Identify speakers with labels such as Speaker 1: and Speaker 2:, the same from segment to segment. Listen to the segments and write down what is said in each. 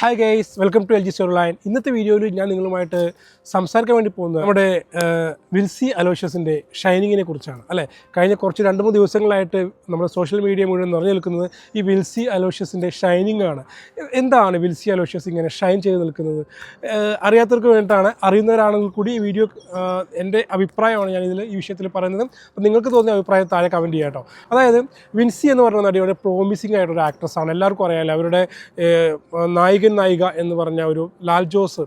Speaker 1: Hi guys welcome to L G store line ഇന്നത്തെ വീഡിയോയിൽ ഞാൻ നിങ്ങളുമായിട്ട് സംസാരിക്കാൻ വേണ്ടി പോകുന്നത് നമ്മുടെ വിൽസി അലോഷ്യസിന്റെ ഷൈനിങ്ങിനെ കുറിച്ചാണ്. അല്ലേ? കഴിഞ്ഞ കുറച്ച് രണ്ട് മൂന്ന് ദിവസങ്ങളായിട്ട് നമ്മുടെ സോഷ്യൽ മീഡിയ മുഴുവൻ നിറഞ്ഞു നിൽക്കുന്നത് ഈ വിൽസി അലോഷ്യസിന്റെ ഷൈനിങ് ആണ്. എന്താണ് വിൽസി അലോഷ്യസ് ഇങ്ങനെ ഷൈൻ ചെയ്ത് നിൽക്കുന്നത്? അറിയാത്തവർക്ക് വേണ്ടിയിട്ടാണ് അറിയുന്നവരാണെങ്കിൽ കൂടി ഈ വീഡിയോ എന്റെ അഭിപ്രായമാണ് ഞാനിതിൽ ഈ വിഷയത്തിൽ പറയുന്നത്. അപ്പോൾ നിങ്ങൾക്ക് തോന്നിയ അഭിപ്രായം താഴെ കമന്റ് ചെയ്യാം കേട്ടോ. അതായത് വിൻസി എന്ന് പറയുന്ന നടിയുടെ പ്രോമിസിംഗ് ആയിട്ടൊരു ആക്ട്രസ് ആണ്. എല്ലാവർക്കും അറിയാമല്ലോ അവരുടെ ഏഹ്, നായിക എന്ന് പറഞ്ഞ ഒരു ലാൽ ജോസ്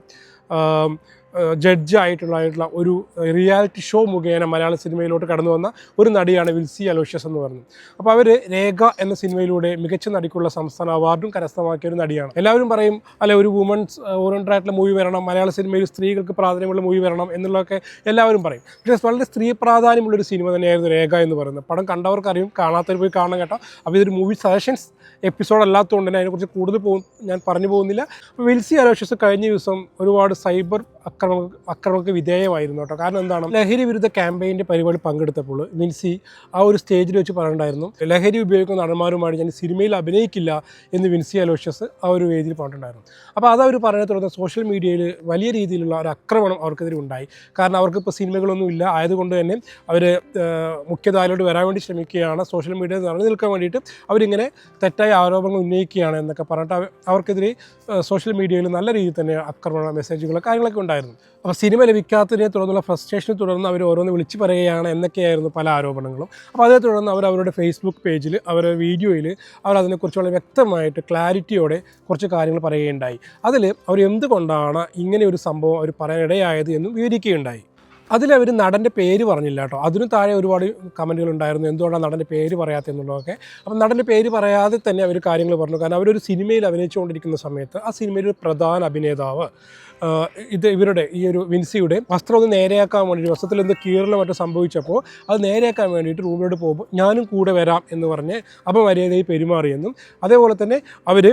Speaker 1: ജഡ്ജ് ആയിട്ടുള്ള ഒരു റിയാലിറ്റി ഷോ മുഖേന മലയാള സിനിമയിലോട്ട് കടന്നു വന്ന ഒരു നടിയാണ് വിൽസി അലോഷ്യസ് എന്ന് പറയുന്നത്. അപ്പോൾ അവർ രേഖ എന്ന സിനിമയിലൂടെ മികച്ച നടിക്കുള്ള സംസ്ഥാന അവാർഡും കരസ്ഥമാക്കിയ ഒരു നടിയാണ്. എല്ലാവരും പറയും അല്ല ഒരു വുമൺസ് ഓറിയന്റഡ് മൂവി വരണം മലയാള സിനിമയിൽ സ്ത്രീകൾക്ക് പ്രാധാന്യമുള്ള മൂവി വരണം എന്നുള്ളതൊക്കെ എല്ലാവരും പറയും. പക്ഷേ വളരെ സ്ത്രീ പ്രാധാന്യമുള്ളൊരു സിനിമ തന്നെയായിരുന്നു രേഖ എന്ന് പറയുന്നത്. പടം കണ്ടവർക്കറിയും കാണാത്തവർ പോയി കാണണം കേട്ടോ. അപ്പോൾ ഇതൊരു മൂവി സജഷൻസ് എപ്പിസോഡ് അല്ലാത്തതുകൊണ്ട് തന്നെ അതിനെക്കുറിച്ച് കൂടുതൽ പോകും ഞാൻ പറഞ്ഞു പോകുന്നില്ല. വിൽസി അലോഷ്യസ് കഴിഞ്ഞ ദിവസം ഒരുപാട് സൈബർ അക്രമ അക്രമങ്ങൾക്ക് വിധേയമായിരുന്നു കേട്ടോ. കാരണം എന്താണ്? ലഹരി വിരുദ്ധ ക്യാമ്പയിന്റെ പരിപാടി പങ്കെടുത്തപ്പോൾ മിൻസി ആ ഒരു സ്റ്റേജിൽ വെച്ച് പറഞ്ഞിട്ടുണ്ടായിരുന്നു ലഹരി ഉപയോഗിക്കുന്ന നടന്മാരുമായി ഞാൻ സിനിമയിൽ അഭിനയിക്കില്ല എന്ന് വിൻസി അലോഷ്യസ് ആ ഒരു വേദിയിൽ പറഞ്ഞിട്ടുണ്ടായിരുന്നു. അപ്പോൾ അത് അവർ പറഞ്ഞ തുടർന്ന് സോഷ്യൽ മീഡിയയിൽ വലിയ രീതിയിലുള്ള ഒരു ആക്രമണം അവർക്കെതിരെ ഉണ്ടായി. കാരണം അവർക്കിപ്പോൾ സിനിമകളൊന്നും ഇല്ല. ആയതുകൊണ്ട് തന്നെ അവർ മുഖ്യധാരയിലോട്ട് വരാൻ വേണ്ടി ശ്രമിക്കുകയാണ്. സോഷ്യൽ മീഡിയയിൽ നിറഞ്ഞു നിൽക്കാൻ വേണ്ടിയിട്ട് അവരിങ്ങനെ തെറ്റായ ആരോപണങ്ങൾ ഉന്നയിക്കുകയാണ് എന്നൊക്കെ പറഞ്ഞിട്ട് അവ- അവർക്കെതിരെ സോഷ്യൽ മീഡിയയിൽ നല്ല രീതിയിൽ തന്നെ ആക്രമണ മെസ്സേജുകൾ കാര്യങ്ങളൊക്കെ ഉണ്ടായിരുന്നു. അപ്പോൾ സിനിമ ലഭിക്കാത്തതിനെ തുടർന്നുള്ള ഫ്രസ്ട്രേഷനെ തുടർന്ന് അവർ ഓരോന്ന് വിളിച്ചു പറയുകയാണ് എന്നൊക്കെയായിരുന്നു പല ആരോപണങ്ങളും. അപ്പോൾ അതേ തുടർന്ന് അവർ അവരുടെ ഫേസ്ബുക്ക് പേജിൽ അവരുടെ വീഡിയോയിൽ അവർ അതിനെക്കുറിച്ച് വളരെ വ്യക്തമായിട്ട് ക്ലാരിറ്റിയോടെ കുറച്ച് കാര്യങ്ങൾ പറയുകയുണ്ടായി. അതിൽ അവർ എന്തുകൊണ്ടാണ് ഇങ്ങനെ ഒരു സംഭവം അവർ പറയാനിടയായത് എന്നും വിവരിക്കുകയുണ്ടായി. അതിലവർ നടന്റെ പേര് പറഞ്ഞില്ല കേട്ടോ. അതിനു താഴെ ഒരുപാട് കമന്റുകൾ ഉണ്ടായിരുന്നു. എന്തുകൊണ്ടാണ് നടന്റെ പേര് പറയാത്ത എന്നുള്ളതൊക്കെ. അപ്പം നടന്റെ പേര് പറയാതെ തന്നെ അവർ കാര്യങ്ങൾ പറഞ്ഞു. കാരണം അവരൊരു സിനിമയിൽ അഭിനയിച്ചുകൊണ്ടിരിക്കുന്ന സമയത്ത് ആ സിനിമയിൽ ഒരു പ്രധാന അഭിനേതാവ് ഇത് ഇവരുടെ ഈ ഒരു വിൻസിയുടെ വസ്ത്രം ഒന്ന് നേരെയാക്കാൻ വേണ്ടിയിട്ട് വസ്ത്രത്തിൽ എന്ത് കീറലോ മറ്റോ സംഭവിച്ചപ്പോൾ അത് നേരെയാക്കാൻ വേണ്ടിയിട്ട് റൂമിലോട്ട് പോകുമ്പോൾ ഞാനും കൂടെ വരാം എന്ന് പറഞ്ഞ് അപമര്യാദയിൽ പെരുമാറിയെന്നും അതേപോലെ തന്നെ അവർ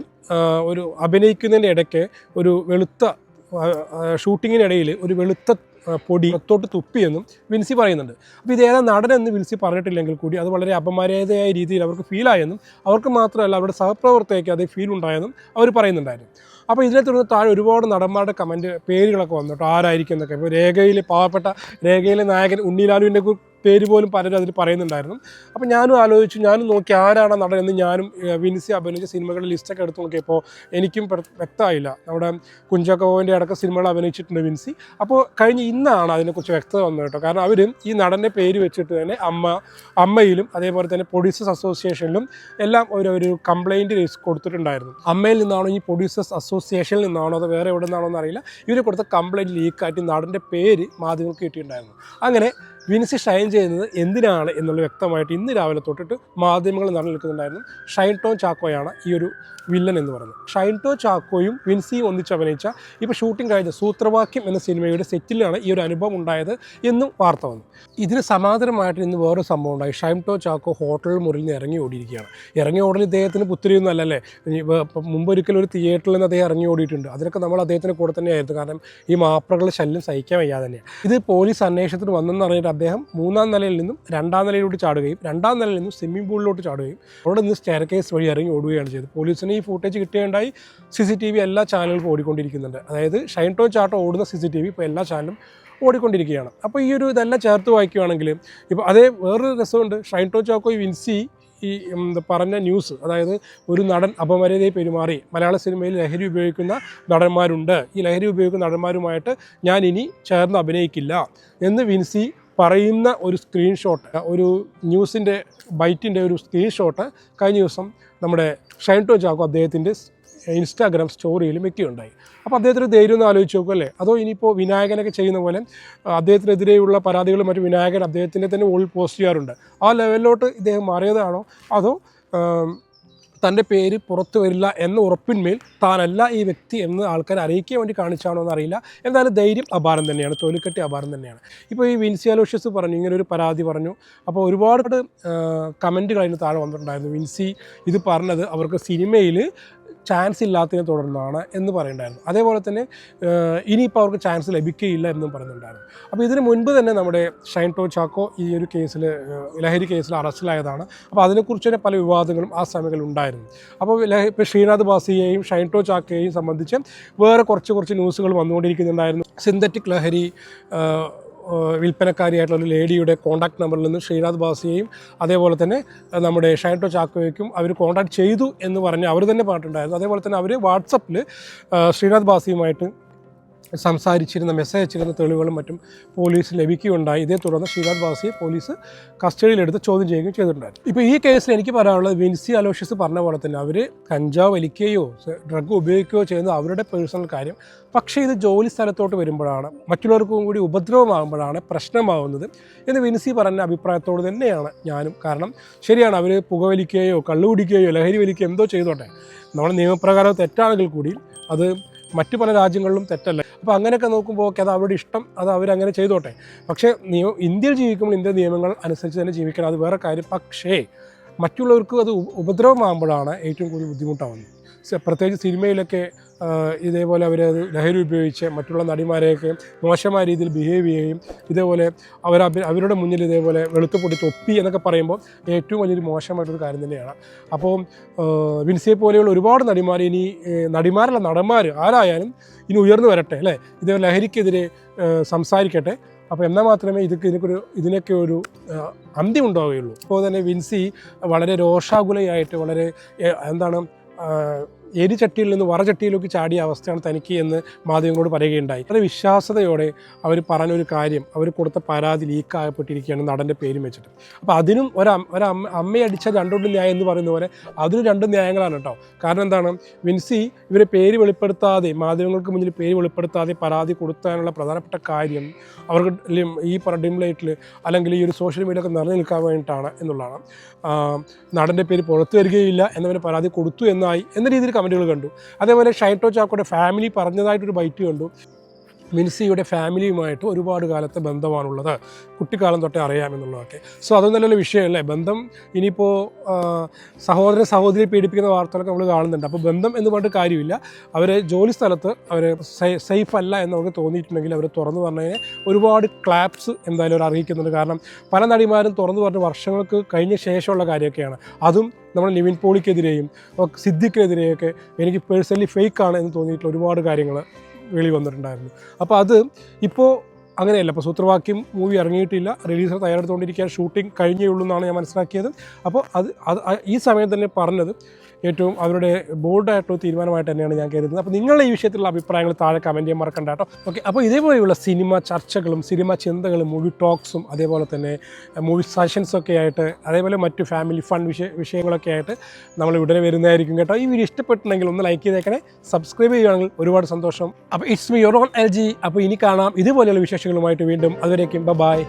Speaker 1: ഒരു അഭിനയിക്കുന്നതിന്റെ ഇടയ്ക്ക് ഒരു വെളുത്ത ഷൂട്ടിങ്ങിനിടയിൽ ഒരു വെളുത്ത പൊടി പുറത്തോട്ട് തുപ്പിയെന്നും വിൻസി പറയുന്നുണ്ട്. അപ്പോൾ ഇത് ഏതാ നടനെന്ന് വിൻസി പറഞ്ഞിട്ടില്ലെങ്കിൽ കൂടി അത് വളരെ അപമര്യാദയായ രീതിയിൽ അവർക്ക് ഫീലായെന്നും അവർക്ക് മാത്രമല്ല അവരുടെ സഹപ്രവർത്തകയ്ക്ക് അതേ ഫീൽ ഉണ്ടായെന്നും അവർ പറയുന്നുണ്ടായിരുന്നു. അപ്പോൾ ഇതിനെ തുടർന്ന് താഴെ ഒരുപാട് നടന്മാരുടെ കമന്റ് പേരുകളൊക്കെ വന്നു കേട്ടോ ആരായിരിക്കും എന്നൊക്കെ. ഇപ്പോൾ രേഖയിൽ പാവപ്പെട്ട രേഖയിലെ നായകൻ ഉണ്ണിലാലുവിന്റെ പേര് പോലും പലരും അതിൽ പറയുന്നുണ്ടായിരുന്നു. അപ്പോൾ ഞാനും ആലോചിച്ചു ഞാനും നോക്കി ആരാണ് നടൻ എന്ന് ഞാനും വിൻസി അഭിനയിച്ച സിനിമകളുടെ ലിസ്റ്റൊക്കെ എടുത്ത് നോക്കിയപ്പോൾ എനിക്കും വ്യക്തമായില്ല. നമ്മുടെ കുഞ്ചാക്കോവിന്റെ അടക്കം സിനിമകൾ അഭിനയിച്ചിട്ടുണ്ട് വിൻസി. അപ്പോൾ കഴിഞ്ഞ ഇന്നാണ് അതിനെക്കുറിച്ച് വ്യക്തത വന്നത് കേട്ടോ. കാരണം അവർ ഈ നടന്റെ പേര് വെച്ചിട്ട് തന്നെ അമ്മ അമ്മയിലും അതേപോലെ തന്നെ പ്രൊഡ്യൂസേഴ്സ് അസോസിയേഷനിലും എല്ലാം ഒരു ഒരു കംപ്ലൈന്റ് കൊടുത്തിട്ടുണ്ടായിരുന്നു. അമ്മയിൽ നിന്നാണ് ഈ പ്രൊഡ്യൂസേഴ്സ് അസോസിയേഷനിൽ നിന്നാണോ അതോ വേറെ എവിടെ നിന്നാണോ എന്നറിയില്ല. ഇവർ കൊടുത്ത കംപ്ലയിന്റ് ലീക്കായിട്ട് നാടിന്റെ പേര് മാധ്യമങ്ങൾക്ക് കിട്ടിയിട്ടുണ്ടായിരുന്നു. അങ്ങനെ വിൻസി ഷൈൻ ചെയ്യുന്നത് എന്തിനാണ് എന്നുള്ള വ്യക്തമായിട്ട് ഇന്ന് രാവിലെ തൊട്ടിട്ട് മാധ്യമങ്ങൾ നടന്നു നിൽക്കുന്നുണ്ടായിരുന്നു ഷൈൻ ടോൺ ചാക്കോയാണ് ഈ ഒരു വില്ലൻ എന്ന് പറയുന്നത്. ഷൈൻ ടോ ചാക്കോയും വിൻസിയും ഒന്നിച്ച് അഭിനയിച്ച ഇപ്പോൾ ഷൂട്ടിംഗ് കഴിഞ്ഞ സൂത്രവാക്യം എന്ന സിനിമയുടെ സെറ്റിലാണ് ഈ ഒരു അനുഭവം ഉണ്ടായത് എന്നും വാർത്ത വന്നു. ഇതിന് സമാന്തരമായിട്ട് ഇന്ന് വേറൊരു സംഭവം ഉണ്ടായി. ഷൈൻ ടോ ചാക്കോ ഹോട്ടൽ മുറിയിൽ നിന്ന് ഇറങ്ങി ഓടിയിരിക്കുകയാണ്. ഇറങ്ങി ഓടൽ ഇദ്ദേഹത്തിന് പുത്തിരിയൊന്നും അല്ലല്ലേ? മുമ്പൊരിക്കലും ഒരു തിയേറ്ററിൽ നിന്ന് അദ്ദേഹം ഇറങ്ങി ഓടിയിട്ടുണ്ട്. അതിനൊക്കെ നമ്മൾ അദ്ദേഹത്തിന് കൂടെ തന്നെയായിരുന്നു. കാരണം ഈ മാപ്രകളുടെ ശല്യം സഹിക്കാൻ വയ്യാതെ തന്നെയാണ്. ഇത് പോലീസ് അന്വേഷണത്തിന് വന്നെന്ന് പറഞ്ഞിട്ട് അദ്ദേഹം മൂന്നാം നിലയിൽ നിന്നും രണ്ടാം നിലയിലോട്ട് ചാടുകയും രണ്ടാം നിലയിൽ നിന്നും സ്വിമ്മിംഗ് പൂളിലോട്ട് ചാടുകയും അവിടെ നിന്ന് സ്റ്റെയർ കേസ് വഴി ഇറങ്ങി ഓടുകയാണ് ചെയ്തത്. പോലീസിന് ഈ ഫുട്ടേജ് കിട്ടുകയുണ്ടായി സി സി ടി വി എല്ലാ ചാനലുകളും ഓടിക്കൊണ്ടിരിക്കുന്നുണ്ട്. അതായത് ഷൈൻ ടോ ചാട്ടോ ഓടുന്ന സി സി ടി വി ഇപ്പോൾ എല്ലാ ചാനലും ഓടിക്കൊണ്ടിരിക്കുകയാണ്. അപ്പോൾ ഈ ഒരു ഇതെല്ലാം ചേർത്ത് വായിക്കുകയാണെങ്കിൽ ഇപ്പോൾ അതേ വേറൊരു രസമുണ്ട്. ഷൈൻ ടോ ചാക്കോ വിൻസി ഈ എന്താ പറഞ്ഞ ന്യൂസ് അതായത് ഒരു നടൻ അപമര്യാദയെ പെരുമാറി. മലയാള സിനിമയിൽ ലഹരി ഉപയോഗിക്കുന്ന നടന്മാരുണ്ട്. ഈ ലഹരി ഉപയോഗിക്കുന്ന നടന്മാരുമായിട്ട് ഞാൻ ഇനി ചേർന്ന് അഭിനയിക്കില്ല എന്ന് വിൻസി പറയുന്ന ഒരു സ്ക്രീൻഷോട്ട് ഒരു ന്യൂസിന്റെ ബൈറ്റിന്റെ ഒരു സ്ക്രീൻഷോട്ട് കഴിഞ്ഞ ദിവസം നമ്മുടെ ഷൈൻ ടോ ചാക്കോ അദ്ദേഹത്തിന്റെ ഇൻസ്റ്റാഗ്രാം സ്റ്റോറിയിൽ വെക്കുകയുണ്ടായി. അപ്പോൾ അദ്ദേഹത്തിന് ധൈര്യം ഒന്ന് ആലോചിച്ച് നോക്കും അല്ലേ? അതോ ഇനിയിപ്പോൾ വിനായകനൊക്കെ ചെയ്യുന്ന പോലെ അദ്ദേഹത്തിനെതിരെയുള്ള പരാതികളും മറ്റു വിനായകൻ അദ്ദേഹത്തിന്റെ തന്നെ ഉള്ളിൽ പോസ്റ്റ് ചെയ്യാറുണ്ട്. ആ ലെവലിലോട്ട് ഇദ്ദേഹം മാറിയതാണോ? അതോ തന്റെ പേര് പുറത്തു വരില്ല എന്ന ഉറപ്പിന്മേൽ താനല്ല ഈ വ്യക്തി എന്ന് ആൾക്കാരെ അറിയിക്കാൻ വേണ്ടി കാണിച്ചാണോ എന്ന് അറിയില്ല എന്തായാലും ധൈര്യം അപാരം തന്നെയാണ്. തൊലിക്കെട്ടി അപാരം തന്നെയാണ്. ഇപ്പോൾ ഈ വിൻസി അലോഷ്യസ് പറഞ്ഞു ഇങ്ങനെ ഒരു പരാതി പറഞ്ഞു. അപ്പോൾ ഒരുപാട് കമന്റുകൾ അതിന് താഴെ വന്നിട്ടുണ്ടായിരുന്നു. വിൻസി ഇത് പറഞ്ഞത് അവർക്ക് സിനിമയിൽ ചാൻസ് ഇല്ലാത്തതിനെ തുടർന്നാണ് എന്ന് പറയുന്നുണ്ടായിരുന്നു അതേപോലെ തന്നെ ഇനിയിപ്പോൾ അവർക്ക് ചാൻസ് ലഭിക്കുകയില്ല എന്നും പറയുന്നുണ്ടായിരുന്നു. അപ്പോൾ ഇതിന് മുൻപ് തന്നെ നമ്മുടെ ഷൈൻ ടോ ചാക്കോ ഈ ഒരു കേസിൽ ലഹരി കേസിൽ അറസ്റ്റിലായതാണ് അപ്പോൾ അതിനെക്കുറിച്ച് തന്നെ പല വിവാദങ്ങളും ആ സമയങ്ങളിൽ ഉണ്ടായിരുന്നു. അപ്പോൾ ഇപ്പോൾ ശ്രീനാഥ് ബാസിയെയും ഷൈൻ ടോ ചാക്കയെയും സംബന്ധിച്ച് വേറെ കുറച്ച് കുറച്ച് ന്യൂസുകൾ വന്നുകൊണ്ടിരിക്കുന്നുണ്ടായിരുന്നു. സിന്തറ്റിക് ലഹരി വിൽപ്പനക്കാരിയായിട്ടുള്ള ഒരു ലേഡിയുടെ കോൺടാക്ട് നമ്പറിൽ നിന്ന് ശ്രീനാഥ് ബാസിയെയും അതേപോലെ തന്നെ നമ്മുടെ ഷൈൻടോ ചാക്കോയ്ക്കും അവർ കോൺടാക്ട് ചെയ്തു എന്ന് പറഞ്ഞ് അവർ തന്നെ പറഞ്ഞിട്ടുണ്ടായിരുന്നു. അതേപോലെ തന്നെ അവർ വാട്സപ്പിൽ ശ്രീനാഥ് ബാസിയുമായിട്ട് സംസാരിച്ചിരുന്ന മെസ്സേജ് അയച്ചിരുന്ന തെളിവുകളും മറ്റും പോലീസ് ലഭിക്കുകയുണ്ടായി. ഇതേ തുടർന്ന് ശ്രീനാഥ് വാസിയെ പോലീസ് കസ്റ്റഡിയിലെടുത്ത് ചോദ്യം ചെയ്യുകയും ചെയ്തിട്ടുണ്ടായിരുന്നു. ഇപ്പോൾ ഈ കേസിൽ എനിക്ക് പറയാനുള്ളത് വിൻസി അലോഷ്യസ് പറഞ്ഞ പോലെ തന്നെ അവർ കഞ്ചാവ് വലിക്കുകയോ ഡ്രഗ് ഉപയോഗിക്കുകയോ ചെയ്യുന്നത് അവരുടെ പേഴ്സണൽ കാര്യം. പക്ഷേ ഇത് ജോലി സ്ഥലത്തോട്ട് വരുമ്പോഴാണ് മറ്റുള്ളവർക്കും കൂടി ഉപദ്രവമാകുമ്പോഴാണ് പ്രശ്നമാവുന്നത് എന്ന് വിൻസി പറഞ്ഞ അഭിപ്രായത്തോട് തന്നെയാണ് ഞാനും. കാരണം ശരിയാണ് അവർ പുകവലിക്കുകയോ കള്ളുകുടിക്കുകയോ ലഹരി വലിക്കുകയോ എന്തോ ചെയ്തോട്ടെ. നമ്മുടെ നിയമപ്രകാരം തെറ്റാണെങ്കിൽ കൂടി അത് മറ്റു പല രാജ്യങ്ങളിലും തെറ്റല്ല. അപ്പോൾ അങ്ങനെയൊക്കെ നോക്കുമ്പോൾ ഓക്കെ അത് അവരുടെ ഇഷ്ടം അത് അവരങ്ങനെ ചെയ്തോട്ടെ. പക്ഷേ നിയമം ഇന്ത്യയിൽ ജീവിക്കുമ്പോൾ ഇന്ത്യൻ നിയമങ്ങൾ അനുസരിച്ച് തന്നെ ജീവിക്കണം അത് വേറെ കാര്യം. പക്ഷേ മറ്റുള്ളവർക്കും അത് ഉപ- ഉപദ്രവമാകുമ്പോഴാണ് ഏറ്റവും കൂടുതൽ ബുദ്ധിമുട്ടാവുന്നത്. പ്രത്യേകിച്ച് സിനിമയിലൊക്കെ ഇതേപോലെ അവർ ലഹരി ഉപയോഗിച്ച് മറ്റുള്ള നടിമാരെയൊക്കെ മോശമായ രീതിയിൽ ബിഹേവ് ചെയ്യുകയും ഇതേപോലെ അവർ അവരുടെ മുന്നിൽ ഇതേപോലെ വെളുത്തുപൊടി തൊപ്പി എന്നൊക്കെ പറയുമ്പോൾ ഏറ്റവും വലിയൊരു മോശമായിട്ടൊരു കാര്യം തന്നെയാണ്. അപ്പോൾ വിൻസിയെ പോലെയുള്ള ഒരുപാട് നടിമാർ ഇനി നടിമാരല്ല നടന്മാർ ആരായാലും ഇനി ഉയർന്നു വരട്ടെ അല്ലേ? ഇതേപോലെ ലഹരിക്കെതിരെ സംസാരിക്കട്ടെ. അപ്പോൾ എന്നാൽ മാത്രമേ ഇതൊക്കെ ഇതിനൊരു ഇതിനൊക്കെ ഒരു അന്തി ഉണ്ടാവുകയുള്ളൂ. അപ്പോൾ തന്നെ വിൻസി വളരെ രോഷാകുലയായിട്ട് വളരെ എന്താണ് എരിചട്ടിയിൽ നിന്ന് വറചട്ടിയിലേക്ക് ചാടിയ അവസ്ഥയാണ് തനിക്ക് എന്ന് മാധ്യമങ്ങളോട് പറയുകയുണ്ടായി. വളരെ വിശ്വാസതയോടെ അവർ പറഞ്ഞൊരു കാര്യം അവർ കൊടുത്ത പരാതി ലീക്കാകപ്പെട്ടിരിക്കുകയാണ് നടന്റെ പേരും വെച്ചിട്ട്. അപ്പോൾ അതിനും ഒരു ഒരു അമ്മ അമ്മയടിച്ച രണ്ടുണ്ട് ന്യായം എന്ന് പറയുന്ന പോലെ അതിനും രണ്ട് ന്യായങ്ങളാണ് കേട്ടോ. കാരണം എന്താണ്? വിൻസി ഇവരെ പേര് വെളിപ്പെടുത്താതെ മാധ്യമങ്ങൾക്ക് മുന്നിൽ പേര് വെളിപ്പെടുത്താതെ പരാതി കൊടുത്താനുള്ള പ്രധാനപ്പെട്ട കാര്യം അവർക്ക് ഈ ഡിം ലൈറ്റിൽ അല്ലെങ്കിൽ ഈ ഒരു സോഷ്യൽ മീഡിയ ഒക്കെ നിറഞ്ഞു നിൽക്കാൻ വേണ്ടിയിട്ടാണ് എന്നുള്ളതാണ്. നടന്റെ പേര് പുറത്തു വരികയില്ല എന്നവന് പരാതി കൊടുത്തു എന്നായി എന്ന രീതിയിൽ കമന്റുകൾ കണ്ടു. അതേപോലെ ഷൈൻ ടോ ചാക്കോയുടെ ഫാമിലി പറഞ്ഞതായിട്ടൊരു ബൈറ്റ് കണ്ടു. മിൻസിയുടെ ഫാമിലിയുമായിട്ട് ഒരുപാട് കാലത്തെ ബന്ധമാണുള്ളത്. കുട്ടിക്കാലം തൊട്ടേ അറിയാമെന്നുള്ളതൊക്കെ സോ അതൊന്നും നല്ലൊരു വിഷയമല്ലേ? ബന്ധം ഇനിയിപ്പോൾ സഹോദരൻ സഹോദരിയെ പീഡിപ്പിക്കുന്ന വാർത്തകളൊക്കെ നമ്മൾ കാണുന്നുണ്ട്. അപ്പോൾ ബന്ധം എന്ന് പറഞ്ഞിട്ട് കാര്യമില്ല. അവർ ജോലി സ്ഥലത്ത് അവർ സേഫ് അല്ല എന്ന് നമുക്ക് തോന്നിയിട്ടുണ്ടെങ്കിൽ അവർ തുറന്നു പറഞ്ഞതിന് ഒരുപാട് ക്ലാപ്സ് എന്തായാലും അവർ അറിയിക്കുന്നുണ്ട്. കാരണം പല നടിമാരും തുറന്നു പറഞ്ഞ വർഷങ്ങൾക്ക് കഴിഞ്ഞ ശേഷമുള്ള കാര്യമൊക്കെയാണ്. അതും നമ്മുടെ നിവിൻ പോളിക്കെതിരെയും സിദ്ദിഖിനെതിരെയൊക്കെ എനിക്ക് പേഴ്സണലി ഫേക്ക് ആണ് എന്ന് തോന്നിയിട്ടുള്ള ഒരുപാട് കാര്യങ്ങൾ വെളി വന്നിട്ടുണ്ടായിരുന്നു. അപ്പോൾ അത് ഇപ്പോൾ അങ്ങനെയല്ല. അപ്പോൾ സൂത്രവാക്യം മൂവി ഇറങ്ങിയിട്ടില്ല. റിലീസർ തയ്യാറെടുത്തുകൊണ്ടിരിക്കാൻ ഷൂട്ടിംഗ് കഴിഞ്ഞേ ഉള്ളൂ എന്നാണ് ഞാൻ മനസ്സിലാക്കിയത്. അപ്പോൾ അത് അത് ഈ സമയം തന്നെ പറഞ്ഞത് ഏറ്റവും അവരുടെ ബോൾഡായിട്ടുള്ള തീരുമാനമായിട്ട് തന്നെയാണ് ഞാൻ കരുതുന്നത്. അപ്പോൾ നിങ്ങളുടെ ഈ വിഷയത്തിലുള്ള അഭിപ്രായങ്ങൾ താഴെ കമന്റ് ചെയ്യാൻ മറക്കണ്ട കേട്ടോ. ഓക്കെ അപ്പോൾ ഇതേപോലെയുള്ള സിനിമ ചർച്ചകളും സിനിമ ചിന്തകളും മൂവി ടോക്സും അതേപോലെ തന്നെ മൂവി സജഷൻസൊക്കെ ആയിട്ട് അതേപോലെ മറ്റു ഫാമിലി ഫൺ വിഷയ വിഷയങ്ങളൊക്കെ ആയിട്ട് നമ്മൾ ഉടനെ വരുന്നതായിരിക്കും കേട്ടോ. ഈ വീഡിയോ ഇഷ്ടപ്പെട്ടുണ്ടെങ്കിൽ ഒന്ന് ലൈക്ക് ചെയ്തേക്കണേ സബ്സ്ക്രൈബ് ചെയ്യുകയാണെങ്കിൽ ഒരുപാട് സന്തോഷം. അപ്പോൾ it's me your own L G അപ്പോൾ ഇനി കാണാം. ഇതുപോലെയുള്ള വിശേഷങ്ങളുമായിട്ട് വീണ്ടും. അതുവരേക്കും ബൈ